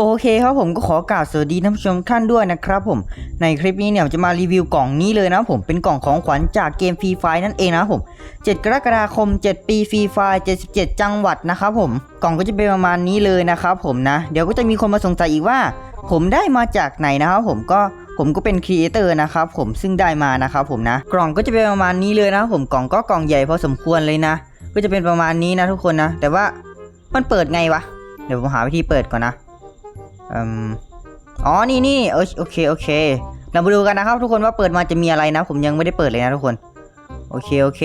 โอเคครับผมก็ขอกล่าวสวัสดีท่านผู้ชมท่านด้วยนะครับผมในคลิปนี้เนี่ยผมจะมารีวิวกล่องนี้เลยนะผมเป็นกล่องของขวัญจากเกมฟรีไฟนั่นเองนะผม 7 กรกฎาคม 7 ปีฟรีไฟ77 จังหวัดนะครับผมกล่องก็จะเป็นประมาณนี้เลยนะครับผมนะเดี๋ยวก็จะมีคนมาสงสัยอีกว่า ผมได้มาจากไหนนะครับผมก็ผมก็เป็นครีเอเตอร์นะครับผมซึ่งได้มานะครับผมนะ กล่องก็จะเป็นประมาณนี้เลยนะผมกล่องก็กล่องใหญ่พอสมควรเลยนะ ก็จะเป็นประมาณนี้นะทุกคนนะ แต่ว่ามันเปิดไงวะเดี๋ยวผมหาวิธีเปิดก่อนนะ อ๋อ นี่นี่เออโอเค โอเค เรามาดูกันนะครับ ทุกคนว่าเปิดมาจะมีอะไรนะ ผมยังไม่ได้เปิดเลยนะทุกคน โอเค โอเค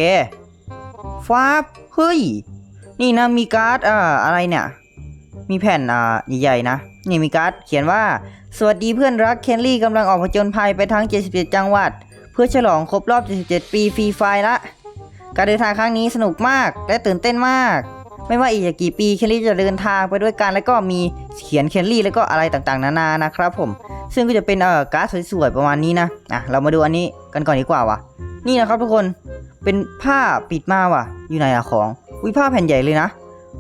ฟ้าบเฮ้ย นี่นะ มีการ์ดอ่าอะไรเนี่ย มีแผ่นอ่าใหญ่ๆนะ นี่มีการ์ดเขียนว่า สวัสดีเพื่อนรักเคนลี่กำลังออกผจญภัยไปทั้ง 77 จังหวัด เพื่อฉลองครบรอบ 77 ปีฟรีไฟล์ละการเดินทางครั้งนี้สนุกมากและตื่นเต้นมาก ไม่ว่าอีกกี่ปีเคนลี่จะเดินทางไปด้วยกัน แล้วก็มีเขียนเคนลี่แล้วก็อะไรต่างๆ นานานะครับผม ซึ่งก็จะเป็นเอ่อการ์ดสวยๆประมาณนี้นะอะเรามาดูอันนี้กันก่อนดีกว่าวะนี่นะครับทุกคนเป็นผ้าปิดมาว่ะ อยู่ไหนอะของอุ้ยผ้าแผ่นใหญ่เลยนะ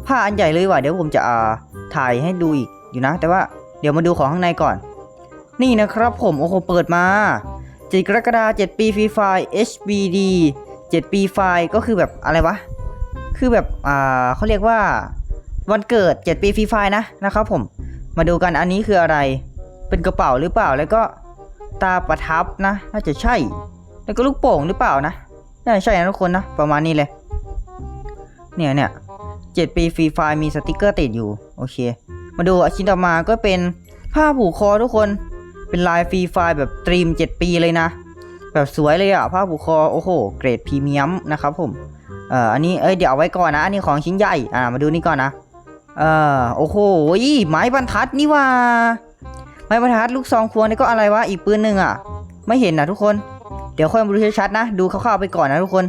ผ้าอันใหญ่เลยว่ะเดี๋ยวผมจะอ่าถ่ายให้ดูอีกอยู่นะ แต่ว่าเดี๋ยวมาดูของข้างในก่อน นี่นะครับผมโอ้โหเปิดมา7กรกฎาคม7ปีฟรีไฟ HBD 7ปีไฟก็คือแบบอะไรวะ คือแบบอ่าเขาเรียกว่าวันเกิด 7 ปีฟรีไฟนะนะครับผมมาดูกันอันนี้คืออะไร เป็นกระเป๋าหรือเปล่าแล้วก็ตาประทับนะน่าจะใช่ แล้วก็ลูกโป่งหรือเปล่านะน่าจะใช่นะทุกคนนะประมาณนี้เลย เนี่ยเนี่ยเจ็ดปีฟรีไฟมีสติกเกอร์ติดอยู่โอเค มาดูชิ้นต่อมาก็เป็นผ้าผูกคอทุกคน เป็นลายฟรีไฟแบบตรีม 7 ปีเลยนะ แบบสวยเลยอะผ้าผูกคอโอ้โห เกรดพรีเมียมนะครับผม เอออันนี้เอ้ยเดี๋ยวเอาไว้ก่อนนะ อันนี้ของชิ้นใหญ่ อ่า มาดูนี่ก่อนนะ เอ่อโอ้โหไม้บรรทัดนี่ว่า ไม้บรรทัดลูกซองควงนี่ก็อะไรวะ อีกปืนหนึ่งอะ ไม่เห็นนะทุกคน เดี๋ยวค่อยมาดูชัดๆนะ ดูคร่าวๆไปก่อนนะทุกคน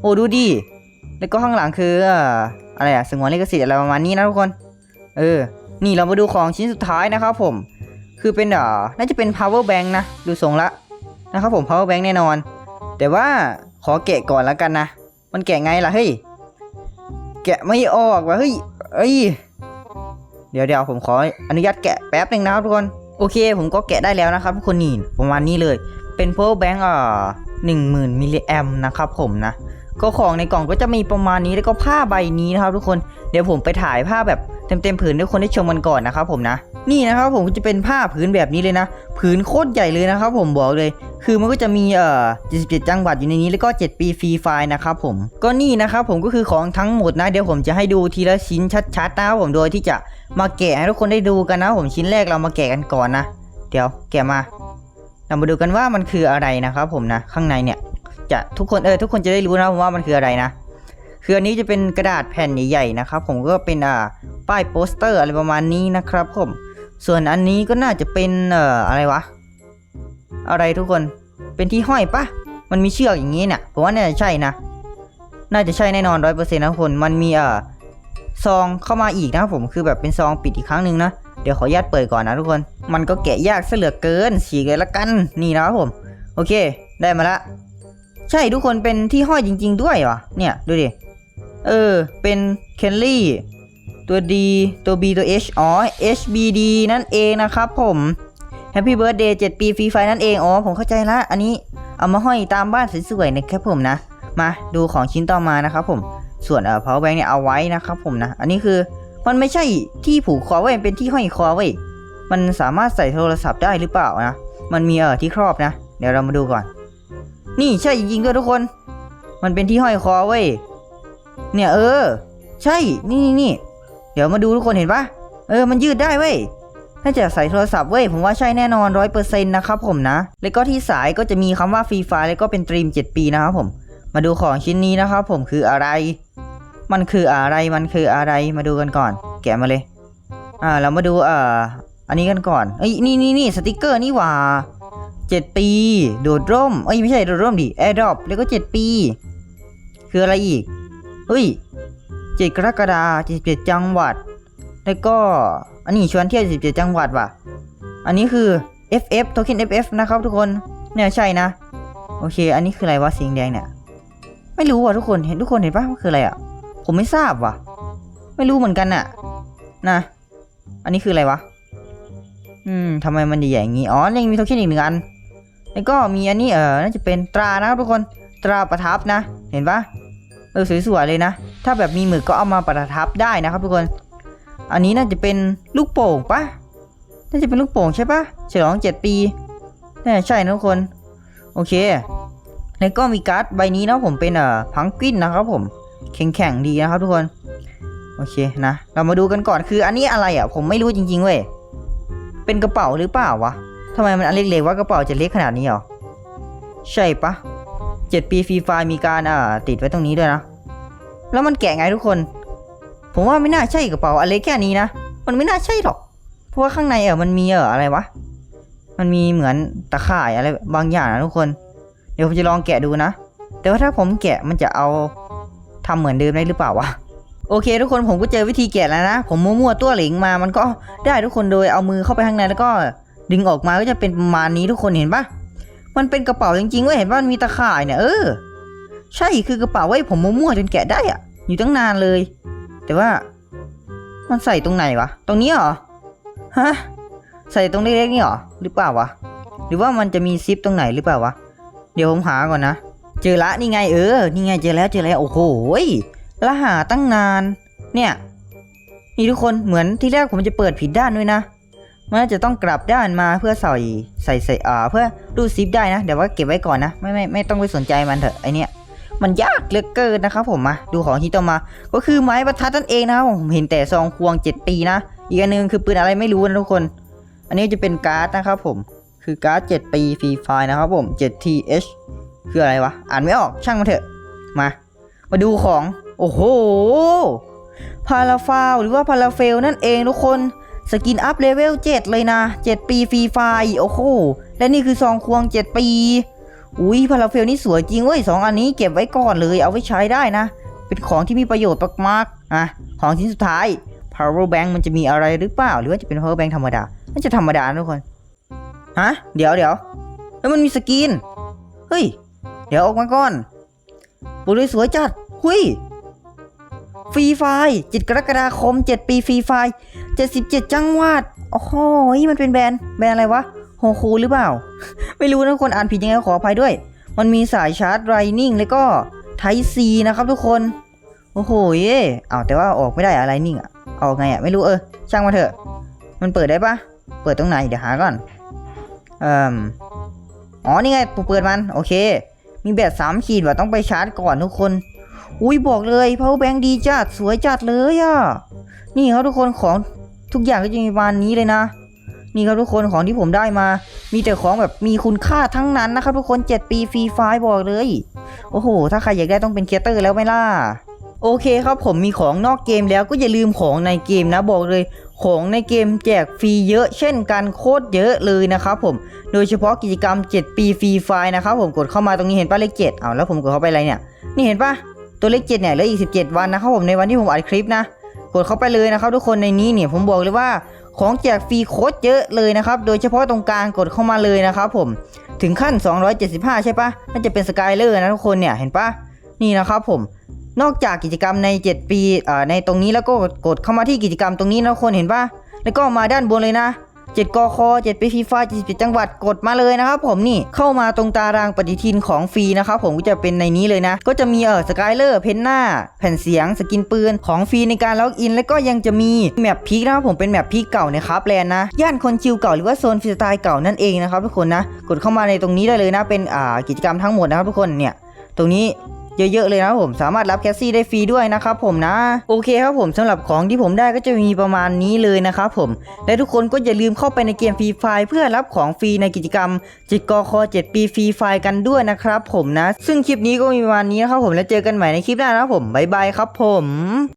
โอ้ดูดิ แล้วก็ข้างหลังคืออะไรอะสงวนลิขสิทธิ์อะไรประมาณนี้นะทุกคน เออ นี่เรามาดูของชิ้นสุดท้ายนะครับผม คือเป็นเอ่อน่าจะเป็น power bank นะ ดูทรงละนะครับผม power bank แน่นอน แต่ว่าขอแกะก่อนแล้วกันนะ มันแกะไงล่ะเฮ้ย แกะไม่ออกว่ะเฮ้ยเอ้ย เดี๋ยวเดี๋ยวผมขออนุญาตแกะแป๊บหนึ่งนะครับทุกคน โอเค ผมก็แกะได้แล้วนะครับทุกคนนี่ประมาณนี้เลย เป็น power bank อ่าหนึ่งหมื่นมิลลิแอมนะครับผมนะ ก็ของในกล่องก็จะมีประมาณนี้แล้วก็ผ้าใบนี้นะครับทุกคนเดี๋ยวผมไปถ่ายผ้าแบบเต็มๆผืนให้ทุกคนได้ชมกันก่อนนะครับผมนะ นี่นะครับผมจะเป็นผ้าผืนแบบนี้เลยนะ ผืนโคตรใหญ่เลยนะครับผมบอกเลย คือมันก็จะมีเอ่อ 77 จังหวัดอยู่ในนี้แล้วก็ 7 ปีฟรีไฟล์นะครับผม ก็นี่นะครับผมก็คือของทั้งหมดนะ เดี๋ยวผมจะให้ดูทีละชิ้นชัดๆนะครับผมโดยที่จะมาแกะให้ทุกคนได้ดูกันนะผมชิ้นแรกเรามาแกะกันก่อนนะ เดี๋ยวแกะมา เรามาดูกันว่ามันคืออะไรนะครับผมนะ ข้างในเนี่ย จะทุกคนเออทุกคนจะได้รู้นะว่ามันคืออะไรนะคืออันนี้จะเป็นกระดาษแผ่นใหญ่ๆนะครับ ผมก็เป็นอ่าป้ายโปสเตอร์อะไรประมาณนี้นะครับ ผม ส่วนอันนี้ก็น่าจะเป็นเอ่ออะไรวะ อะไรทุกคนเป็นที่ห้อยปะมันมีเชือกอย่างนี้เนี่ยผมว่าน่าจะใช่นะน่าจะใช่แน่นอนร้อยเปอร์เซ็นต์นะคนมันมีเอ่อซองเข้ามาอีกนะครับผมคือแบบเป็นซองปิดอีกครั้งหนึ่งนะเดี๋ยวขออนุญาตเปิดก่อนนะทุกคน มันก็แกะยากซะเหลือเกินฉีกเลยละกันนี่นะครับผม โอเค ได้มาละ ใช่ทุกคนเป็นที่ห้อยจริง ๆ ด้วยวะเนี่ยดูดิ เออ เป็นเคนลี่ตัว D ตัว B ตัว H อ๋อ HBD นั่นเองนะครับผม Happy Birthday 7ปีฟรีไฟนั่นเอง อ๋อ ผมเข้าใจละ อันนี้เอามาห้อยตามบ้านสวยๆนะครับผมนะ มาดูของชิ้นต่อมานะครับผม ส่วนเอ่อ power bank เนี่ยเอาไว้นะครับผมนะ อันนี้คือมันไม่ใช่ที่ผูกคอเว้ยเป็นที่ห้อยคอเว้ยมันสามารถใส่โทรศัพท์ได้หรือเปล่านะ มันมีเอ่อที่ครอบนะ เดี๋ยวเรามาดูก่อน นี่ใช่จริงๆด้วยทุกคน มันเป็นที่ห้อยคอเว้ย เนี่ยเออ ใช่ นี่นี่นี่ เดี๋ยวมาดูทุกคนเห็นปะเออ มันยืดได้เว้ย น่าจะใส่โทรศัพท์เว้ย ผมว่าใช่แน่นอนร้อยเปอร์เซ็นต์นะครับผมนะ แล้วก็ที่สายก็จะมีคำว่าฟรีไฟแล้วก็เป็นตรีม7ปีนะครับผม มาดูของชิ้นนี้นะครับผมคืออะไร มันคืออะไร มันคืออะไร มาดูกันก่อน แกะมาเลย อ่า เรามาดูเอ่อ อันนี้กันก่อน เอ้ย นี่นี่นี่สติกเกอร์นี่หว่า เจ็ดปี โดดร่มเอ้ยไม่ใช่โดดร่มดิแอร์ดรอปแล้วก็เจ็ดปี คืออะไรอีกเฮ้ยเจ็ดกรกฎาคมเจ็ดจังหวัด แล้วก็อันนี้ชวนเที่ยวสิบเจ็ดจังหวัดว่ะ อันนี้คือ FF โทเค็น FF นะครับทุกคนเนี่ยใช่นะ โอเค อันนี้คืออะไรวะสีแดงเนี่ย ไม่รู้ว่ะทุกคนเห็นทุกคนเห็นปะมันคืออะไรอะ ผมไม่ทราบว่ะ ไม่รู้เหมือนกันน่ะ นะ อันนี้คืออะไรวะ อืมทำไมมันใหญ่ๆอย่างงี้ อ๋อยังมีโทเค็นอีกหนึ่งอัน แล้วก็มีอันนี้เออน่าจะเป็นตรานะครับทุกคนตราประทับนะ เห็นปะเออสวยๆเลยนะ ถ้าแบบมีหมึกก็เอามาประทับได้นะครับทุกคน อันนี้น่าจะเป็นลูกโป่งปะน่าจะเป็นลูกโป่งใช่ปะฉลองเจ็ดปีน่าใช่นะทุกคน โอเค แล้วก็มีการ์ดใบนี้นะผมเป็นเอ่อพังกินนะครับผม แข็งๆดีนะครับทุกคน โอเคนะ เรามาดูกันก่อนคืออันนี้อะไรอะ ผมไม่รู้จริงๆเว้ย เป็นกระเป๋าหรือเปล่าวะ ทำไมมันอันเล็กๆว่ากระเป๋าจะเล็กขนาดนี้หรอ ใช่ปะเจ็ดปีฟรีไฟมีการอ่าติดไว้ตรงนี้ด้วยนะ แล้วมันแกะไงทุกคน ผมว่าไม่น่าใช่กระเป๋าอันเล็กแค่นี้นะ มันไม่น่าใช่หรอก เพราะว่าข้างในเออมันมีเอออะไรวะ มันมีเหมือนตะข่ายอะไรบางอย่างนะทุกคน เดี๋ยวผมจะลองแกะดูนะ แต่ว่าถ้าผมแกะมันจะเอาทำเหมือนเดิมได้หรือเปล่าวะโอเค ทุกคนผมก็เจอวิธีแกะแล้วนะ ผมมั่วๆตัวเหลิงมามันก็ได้ทุกคนโดยเอามือเข้าไปข้างในแล้วก็ ดึงออกมาก็จะเป็นประมาณนี้ทุกคนเห็นปะมันเป็นกระเป๋าจริงๆเว้ยเห็นปะมันมีตะข่ายเนี่ยเออ ใช่คือกระเป๋าไว้ยผมมั่วๆจนแกะได้อะอยู่ตั้งนานเลย แต่ว่า มันใส่ตรงไหนวะ ตรงนี้เหรอฮะใส่ตรงเล็กๆนี่เหรอหรือเปล่าวะหรือว่ามันจะมีซิปตรงไหนหรือเปล่าวะเดี๋ยวผมหาก่อนนะเจอละนี่ไงเออนี่ไงเจอแล้วเจอแล้วโอ้โหล้วหาตั้งนาน เนี่ยนี่ทุกคนเหมือนที่แรกผมจะเปิดผิดด้านด้วยนะ มันจะต้องกลับด้านมาเพื่อใส่ใส่ใส่อ่าเพื่อรูดซิปได้นะเดี๋ยวว่าเก็บไว้ก่อนนะไม่ไม่ไม่ต้องไปสนใจมันเถอะไอเนี่ยมันยากเหลือเกินนะครับผมมาดูของที่ต่อมาก็คือไม้บรรทัดนั่นเองนะครับผมเห็นแต่ซองควง7ปีนะ อีกอันหนึงคือปืนอะไรไม่รู้นะทุกคน อันนี้จะเป็นการ์ดนะครับผมคือการ์ด7ปีฟรีไฟนะครับผม 7th คืออะไรวะอ่านไม่ออกช่างมันเถอะมา มาดูของ โอ้โหพาราฟาวหรือว่าพาราเฟลนั่นเองทุกคน สกินอัพเลเวล7เลยนะ 7 ปีฟรีไฟโอ้โห และนี่คือซองควง 7 ปี อุ้ยพาราเฟลนี่สวยจริงเว้ยสองอันนี้เก็บไว้ก่อนเลยเอาไว้ใช้ได้นะ เป็นของที่มีประโยชน์มากๆอะของชิ้นสุดท้าย power bank มันจะมีอะไรหรือเปล่า หรือว่าจะเป็น power bank ธรรมดาน่าจะธรรมดานะทุกคนฮะเดี๋ยวเดี๋ยวแล้วมันมีสกินเฮ้ยเดี๋ยวออกมาก่อนปุยสวยจัด หุยฟรีไฟจิตกรกฎาคม 7 ปีฟรีไฟ 77 จังหวัด โอ้โหมันเป็นแบรนด์ แบรนด์อะไรวะ โฮคูหรือเปล่า ไม่รู้นะทุกคนอ่านผิดยังไงขออภัยด้วย มันมีสายชาร์จไรนิ่งแล้วก็ไทซีนะครับทุกคน โอ้โหเย่อ้าแต่ว่าออกไม่ได้อะไรนิ่งอะออกไงอะไม่รู้เออ ช่างมาเถอะ มันเปิดได้ปะเปิดตรงไหน เดี๋ยวหาก่อนเอ่มอ๋อ นี่ไงผมเปิดมัน โอเค มีแบตสามขีดว่าต้องไปชาร์จก่อนทุกคน อุ้ยบอกเลย power bank ดีจัด สวยจัดเลยอะนี่ครับทุกคนของ ทุกอย่างก็จะมีประมาณนี้เลยนะ นี่ครับทุกคนของที่ผมได้มา มีแต่ของแบบมีคุณค่าทั้งนั้นนะครับทุกคน 7 ปีฟรีไฟล์บอกเลย โอ้โห ถ้าใครอยากได้ต้องเป็นเคเตอร์แล้วไหมล่ะโอเคครับผมมีของนอกเกมแล้วก็อย่าลืมของในเกมนะบอกเลย ของในเกมแจกฟรีเยอะเช่นกันโคตรเยอะเลยนะครับผมโดยเฉพาะกิจกรรม 7 ปีฟรีไฟล์นะครับผมกดเข้ามาตรงนี้เห็นป้าเลข7เอาแล้วผมกดเข้าไปอะไรเนี่ย นี่เห็นปะตัวเลข7เนี่ยเหลืออีก 17 วันนะครับผมในวันที่ผมอัดคลิปนะ กดเข้าไปเลยนะครับ ทุกคนในนี้เนี่ยผมบอกเลยว่าของแจกฟรีโคตรเยอะเลยนะครับ โดยเฉพาะตรงกลางกดเข้ามาเลยนะครับผมถึงขั้น 275 ใช่ปะน่าจะเป็นสกายเลอร์นะทุกคนเนี่ยเห็นปะนี่นะครับผมนอกจากกิจกรรมใน 7 ปีอ่าในตรงนี้แล้วก็กดเข้ามาที่กิจกรรมตรงนี้นะทุกคนเห็นปะแล้วก็มาด้านบนเลยนะ 7กค7ปีฟรีไฟ77จังหวัดกดมาเลยนะครับผมนี่เข้ามาตรงตารางปฏิทินของฟรีนะครับผมก็จะเป็นในนี้เลยนะ ก็จะมีเออสกายเลอร์เพนหน้า แผ่นเสียงสกินปืนของฟรีในการล็อกอิน แล้วก็ยังจะมีแมปพีคนะครับผมเป็นแมปพีคเก่าในครับแลนนะ ย่านคนชิวเก่าหรือว่าโซนฟรีสไตล์เก่านั่นเองนะครับทุกคนนะ กดเข้ามาในตรงนี้ได้เลยนะเป็นอ่ากิจกรรมทั้งหมดนะครับทุกคนเนี่ยตรงนี้ เยอะๆเลยนะผมสามารถรับแคสซี่ได้ฟรีด้วยนะครับผมนะ โอเคครับผมสำหรับของที่ผมได้ก็จะมีประมาณนี้เลยนะครับผมและทุกคนก็อย่าลืมเข้าไปในเกมฟรีไฟเพื่อรับของฟรีในกิจกรรมจิตกอคอ7ปีฟรีไฟกันด้วยนะครับผมนะ ซึ่งคลิปนี้ก็มีประมาณนี้นะครับผมแล้วเจอกันใหม่ในคลิปหน้านะครับผมบ๊ายบายครับผม